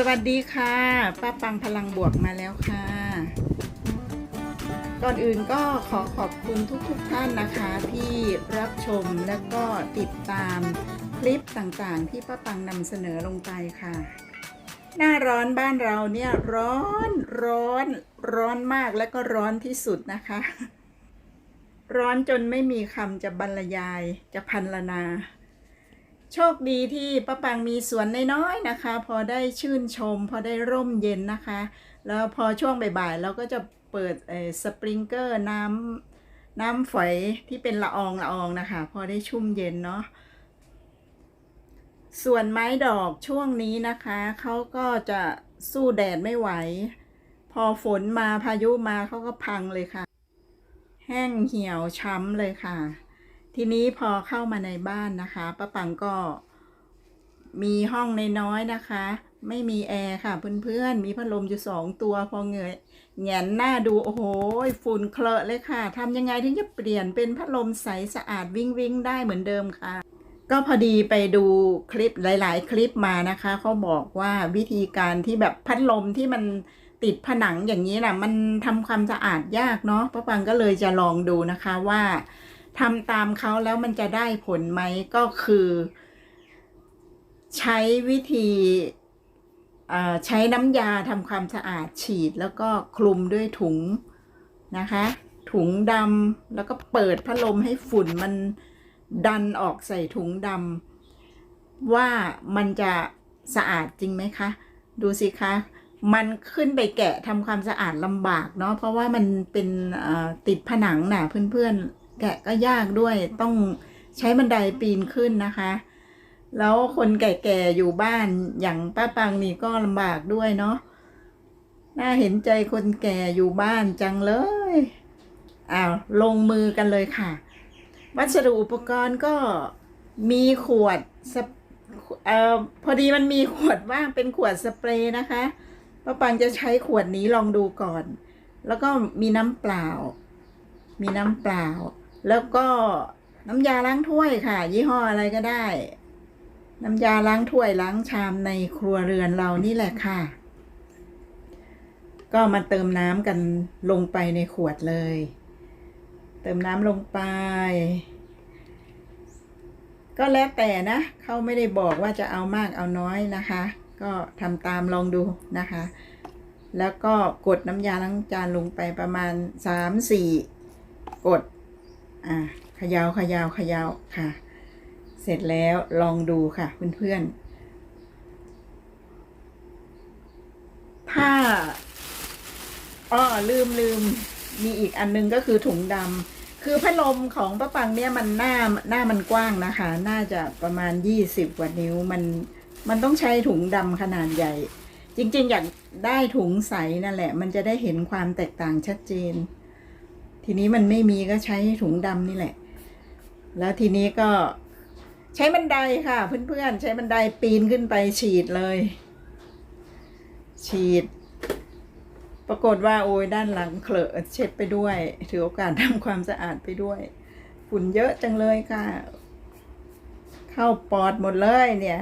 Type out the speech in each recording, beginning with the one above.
สวัสดีค่ะป้าปังพลังบวกมาแล้วค่ะ ก่อนอื่นก็ขอขอบคุณทุกๆทท่านนะคะที่รับชมและก็ติดตามคลิปต่างๆ ที่ป้าปังนำเสนอลงไปค่ะ หน้าร้อนบ้านเราเนี่ยร้อนร้อนร้อนมากและก็ร้อนที่สุดนะคะ ร้อนจนไม่มีคำจะบรรยายจะพันลนา โชคดีที่ป้าปังมีสวนน้อยๆนะคะ พอได้ชื่นชม พอได้ร่มเย็นนะคะ แล้วพอช่วงบ่ายๆเราก็จะเปิดสปริงเกอร์น้ำน้ำฝอยที่เป็นละอองละอองนะคะ พอได้ชุ่มเย็นเนาะส่วนไม้ดอกช่วงนี้นะคะเขาก็จะสู้แดดไม่ไหว พอฝนมาพายุมาเขาก็พังเลยค่ะ แห้งเหี่ยวช้ำเลยค่ะ ทีนี้พอเข้ามาในบ้านนะคะป้าปังก็มีห้องในน้อยนะคะ ไม่มีแอร์ค่ะเพื่อนๆ มีพัดลมอยู่สองตัวพอเงยแงนหน้าดู โอ้โหฝุ่นเคลอะเลยค่ะทำยังไงถึงจะเปลี่ยนเป็นพัดลมใสสะอาดวิ่งวิ่งได้เหมือนเดิมค่ะ ก็พอดีไปดูคลิปหลาย ๆ คลิปมานะคะเขาบอกว่าวิธีการที่แบบพัดลมที่มันติดผนังอย่างนี้นะมันทำความสะอาดยากเนาะป้าปังก็เลยจะลองดูนะคะว่า ทำตามเขาแล้วมันจะได้ผลไหมก็คือ ใช้วิธีใช้น้ำยาทำความสะอาดฉีดแล้วก็คลุมด้วยถุงนะคะ ถุงดำแล้วก็เปิดพัดลมให้ฝุ่นมันดันออกใส่ถุงดำว่ามันจะสะอาดจริงไหมคะ ดูสิคะ มันขึ้นไปแกะทำความสะอาดลำบากเนาะเพราะว่ามันเป็นติดผนังน่ะเพื่อนๆ แกะก็ยากด้วยต้องใช้บันไดปีนขึ้นนะคะ แล้วคนแก่ๆอยู่บ้านอย่างป้าปังนี่ก็ลำบากด้วยเนาะน่าเห็นใจคนแก่อยู่บ้านจังเลยอ้าวลงมือกันเลยค่ะ วัสดุอุปกรณ์ก็มีขวดสเปเอ่อพอดีมันมีขวดว่างเป็นขวดสเปรย์นะคะป้าปังจะใช้ขวดนี้ลองดูก่อน แล้วก็มีน้ำเปล่า มีน้ำเปล่า แล้วก็น้ำยาล้างถ้วยค่ะ ยี่ห้ออะไรก็ได้ น้ำยาล้างถ้วยล้างชามในครัวเรือนเรานี่แหละค่ะ ก็มาเติมน้ำกันลงไปในขวดเลย เติมน้ำลงไป ก็แล้วแต่นะเขาไม่ได้บอกว่าจะเอามากเอาน้อยนะคะ ก็ทำตามลองดูนะคะ แล้วก็กดน้ำยาล้างจานลงไปประมาณสามสี่กด อ่าเขยาวขยาวขยาวค่ะ เสร็จแล้วลองดูค่ะเพื่อนๆถ้าอ้อลืมลืมมีอีกอันนึงก็คือถุงดำคือพัดลมของป้าปังเนี่ยมันหน้าหน้ามันกว้างนะคะ น่าจะประมาณยี่สิบกว่านิ้วมันมันต้องใช้ถุงดำขนาดใหญ่ จริง ๆ อยากได้ถุงใสนั่นแหละ มันจะได้เห็นความแตกต่างชัดเจน ทีนี้มันไม่มีก็ใช้ถุงดำนี่แหละ แล้วทีนี้ก็ใช้บันไดค่ะเพื่อนๆ ใช้บันไดปีนขึ้นไปฉีดเลย ฉีด ปรากฏว่าโอ้ยด้านหลังเคลอะเช็ดไปด้วย ถือโอกาสทำความสะอาดไปด้วย ฝุ่นเยอะจังเลยค่ะ เข้าปอดหมดเลยเนี่ย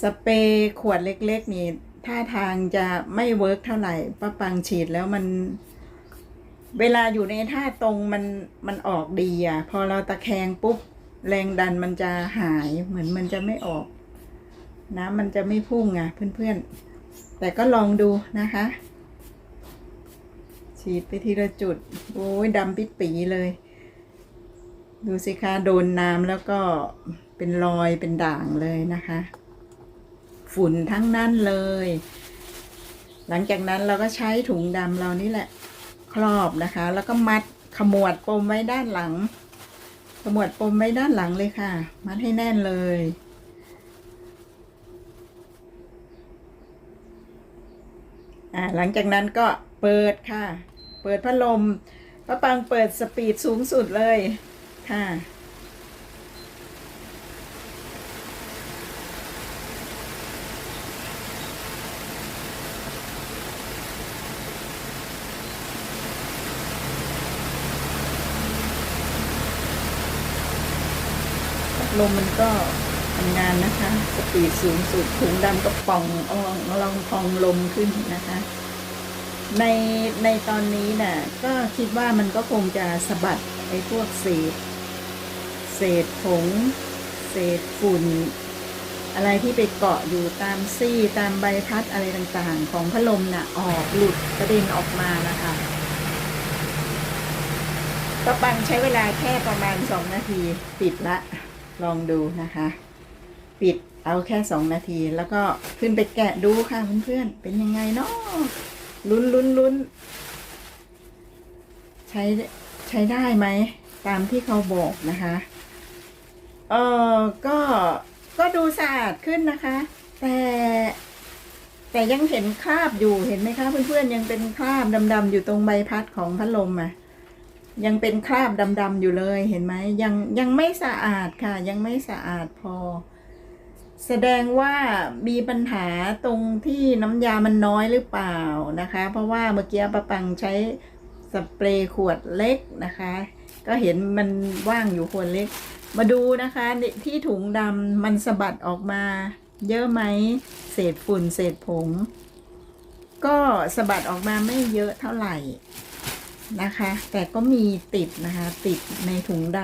สเปรย์ขวดเล็ก ๆ นี่ ท่าทางจะไม่เวิร์กเท่าไหร่ป้าปังฉีดแล้วมัน เวลาอยู่ในท่าตรงมันมันออกดีอะ พอเราตะแคงปุ๊บ แรงดันมันจะหายเหมือนมันจะไม่ออก น้ำมันจะไม่พุ่งอะเพื่อนๆ แต่ก็ลองดูนะคะ ฉีดไปทีละจุด โอ้ยดำปิดปีเลย ดูสิคะโดนน้ำแล้วก็เป็นรอยเป็นด่างเลยนะคะ ฝุ่นทั้งนั้นเลย หลังจากนั้นเราก็ใช้ถุงดำเรานี่แหละ ครอบนะคะ แล้วก็มัดขมวดปมไว้ด้านหลัง ขมวดปมไว้ด้านหลังเลยค่ะ มัดให้แน่นเลยอ่าหลังจากนั้นก็เปิดค่ะ เปิดพัดลมป้าปังเปิดสปีดสูงสุดเลยค่ะ ลมมันก็ทำงานนะคะ สปีดสูงสุดถุงดำก็ป่องอองลองพองลมขึ้นนะคะ ในในตอนนี้น่ะก็คิดว่ามันก็คงจะสะบัดไอ้พวกเศษ เศษผง เศษฝุ่น อะไรที่ไปเกาะอยู่ตามซี่ตามใบพัดอะไรต่างๆ ของพัดลมน่ะออกหลุดกระเด็นออกมานะคะป้าปังใช้เวลาแค่ประมาณสองนาที ปิดละ ลองดูนะคะ ปิดเอาแค่สองนาที แล้วก็ขึ้นไปแกะดูค่ะเพื่อนๆ เป็นยังไงเนาะลุ้นลุ้นลุ้นใช้ใช้ได้ไหม ตามที่เขาบอกนะคะ เออก็ก็ดูสะอาดขึ้นนะคะ แต่แต่ยังเห็นคราบอยู่เห็นไหมคะเพื่อนๆยังเป็นคราบดำๆอยู่ตรงใบพัดของพัดลมอะ ยังเป็นคราบดำๆอยู่เลยเห็นไหมยังยังไม่สะอาดค่ะ ยังไม่สะอาดพอ แสดงว่ามีปัญหาตรงที่น้ำยามันน้อยหรือเปล่านะคะ เพราะว่าเมื่อกี้ประปังใช้สเปรย์ขวดเล็กนะคะ ก็เห็นมันว่างอยู่ขวดเล็ก มาดูนะคะที่ถุงดำมันสะบัดออกมา เยอะไหมเศษฝุ่นเศษผง ก็สะบัดออกมาไม่เยอะเท่าไหร่ นะคะ แต่ก็มีติดนะคะ ติดในถุงด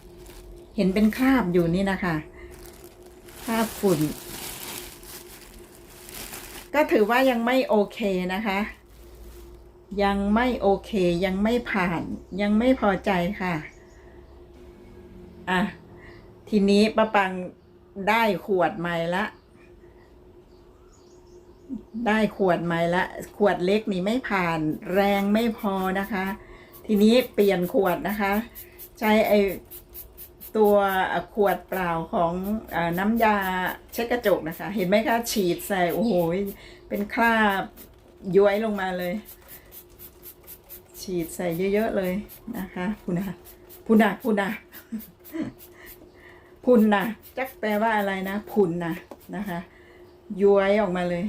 ำเห็นเป็นคราบอยู่นี่นะคะคราบฝุ่น ก็ถือว่ายังไม่โอเคนะคะ ยังไม่โอเคยังไม่ผ่าน ยังไม่พอใจค่ะ อะ ทีนี้ป้าปังได้ขวดใหม่ละ ได้ขวดใหม่ละ ขวดเล็กนี่ไม่ผ่านแรงไม่พอนะคะ ทีนี้เปลี่ยนขวดนะคะ ใช้ไอตัวขวดเปล่าของอน้ำยาเช็ดกระจกนะคะ เห็นไหมคะฉีดใส่โอ้โหเป็นคราบย้วยลงมาเลย ฉีดใส่เยอะๆเลยนะคะพุนะพุนะพุนะพุนนะจักแปลว่าอะไรนะพุนนะนะคะย้วยออกมาเลย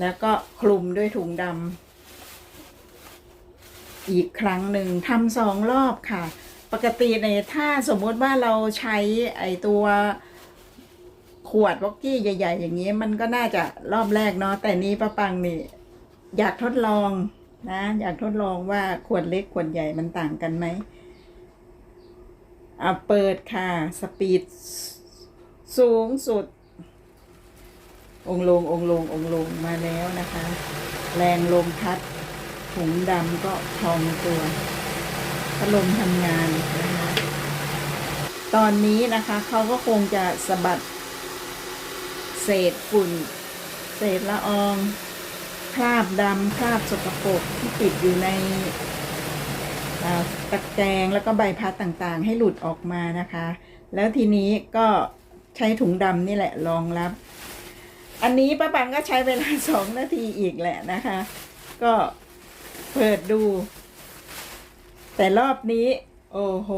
แล้วก็คลุมด้วยถุงดำอีกครั้งหนึ่งทำสองรอบค่ะ ปกติในถ้าสมมติว่าเราใช้ไอตัวขวดวอกกี้ใหญ่ ๆ อย่างนี้มันก็น่าจะรอบแรกเนาะแต่นี้ป้าปังนี่อยากทดลองนะ อยากทดลองว่าขวดเล็กขวดใหญ่มันต่างกันไหมอะเปิดค่ะ สปีดสูงสุด องลงองลงองลงมาแล้วนะคะ แรงลมพัดถุงดำก็พองตัวพัดลมทำงานนะคะตอนนี้นะคะเขาก็คงจะสะบัด เศษฝุ่น เศษละอองคราบดำคราบสกปรกที่ติดอยู่ในตะแกรงแล้วก็ใบพัดต่างๆ ให้หลุดออกมานะคะ แล้วทีนี้ก็ใช้ถุงดำนี่แหละรองรับ อันนี้ป้าปังก็ใช้เวลาสองนาทีอีกแหละนะคะ ก็เปิดดู แต่รอบนี้ โอ้โห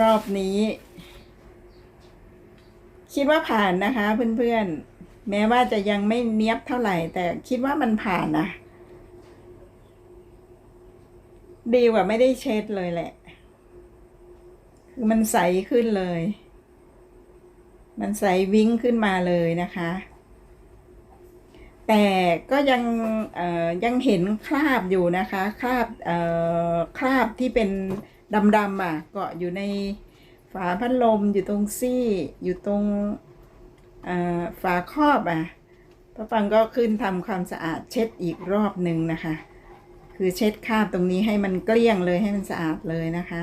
รอบนี้ คิดว่าผ่านนะคะเพื่อนๆ แม้ว่าจะยังไม่เนี้ยบเท่าไหร่ แต่คิดว่ามันผ่านนะ ดีกว่าไม่ได้เช็ดเลยแหละ คือมันใสขึ้นเลย มันใสวิ้งขึ้นมาเลยนะคะ แต่ก็ยังยังเห็นคราบอยู่นะคะ คราบคราบที่เป็นดำๆอะเกาะอยู่ในฝาพัดลมอยู่ตรงซี่อยู่ตรงฝาครอบอะป้าปังก็ขึ้นทำความสะอาดเช็ดอีกรอบหนึ่งนะคะ คือเช็ดคราบตรงนี้ให้มันเกลี้ยงเลยให้มันสะอาดเลยนะคะ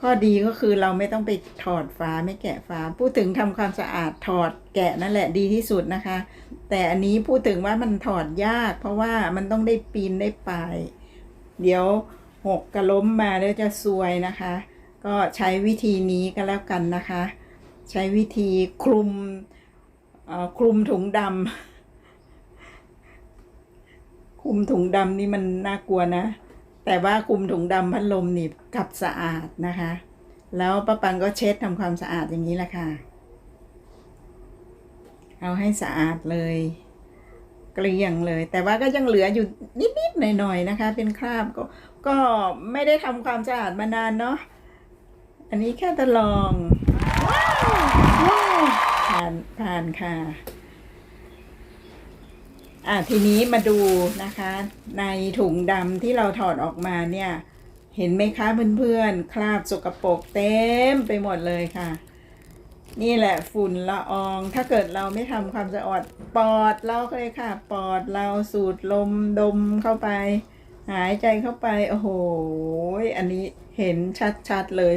ข้อดีก็คือเราไม่ต้องไปถอดฝาไม่แกะฝาพูดถึงทำความสะอาดถอดแกะนั่นแหละดีที่สุดนะคะ แต่อันนี้พูดถึงว่ามันถอดยาก เพราะว่ามันต้องได้ปีนได้ป่ายเดี๋ยวหกกระล้มมาแล้วจะซวยนะคะ ก็ใช้วิธีนี้ก็แล้วกันนะคะ ใช้วิธีคลุมอ่อคลุมถุงดำคลุมถุงดำนี่มันน่ากลัวนะ แต่ว่าคลุมถุงดำพัดลมนี่กับสะอาดนะคะ แล้วป้าปังก็เช็ดทำความสะอาดอย่างนี้แหละค่ะ เอาให้สะอาดเลยเกลี้ยงเลย แต่ว่าก็ยังเหลืออยู่นิดๆหน่อยๆนะคะ เป็นคราบก็ก็ไม่ได้ทำความสะอาดมานานเนาะอันนี้แค่ทดลองผ่านผ่านค่ะ อะทีนี้มาดูนะคะ ในถุงดำที่เราถอดออกมาเนี่ย เห็นไหมคะเพื่อนๆ คราบสกปรกเต็มไปหมดเลยค่ะ นี่แหละฝุ่นละออง ถ้าเกิดเราไม่ทำความสะอาดปอดเราเลยค่ะ ปอดเราสูดลมดมเข้าไป หายใจเข้าไป โอ้โห อันนี้เห็นชัดๆเลย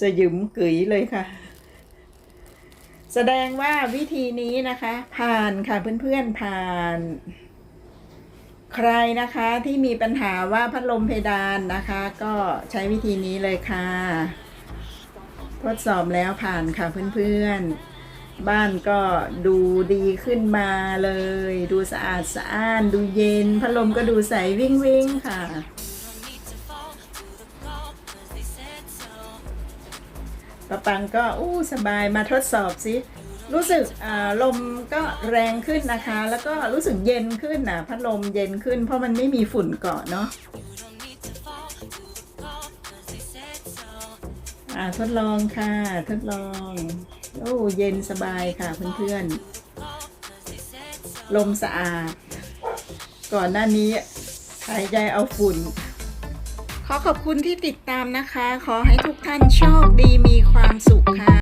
สยิมกึ๋ยเลยค่ะ แสดงว่าวิธีนี้นะคะ ผ่านค่ะเพื่อนๆผ่าน ใครนะคะที่มีปัญหาว่าพัดลมเพดานนะคะ ก็ใช้วิธีนี้เลยค่ะ ทดสอบแล้วผ่านค่ะเพื่อนๆ บ้านก็ดูดีขึ้นมาเลย ดูสะอาดสะอ้าน ดูเย็น พัดลมก็ดูใสวิ่งวิ่งๆค่ะ ปะปังก็อู้สบายมาทดสอบสิรู้สึกลมก็แรงขึ้นนะคะ แล้วก็รู้สึกเย็นขึ้นนะพัดลมเย็นขึ้น เพราะมันไม่มีฝุ่นเกาะเนาะอ่าทดลองค่ะ ทดลอง โอ้เย็นสบายค่ะเพื่อนๆ ลมสะอาด ก่อนหน้านี้หายใจเอาฝุ่น ขอขอบคุณที่ติดตามนะคะ ขอให้ทุกท่านโชคดีมีความสุขค่ะ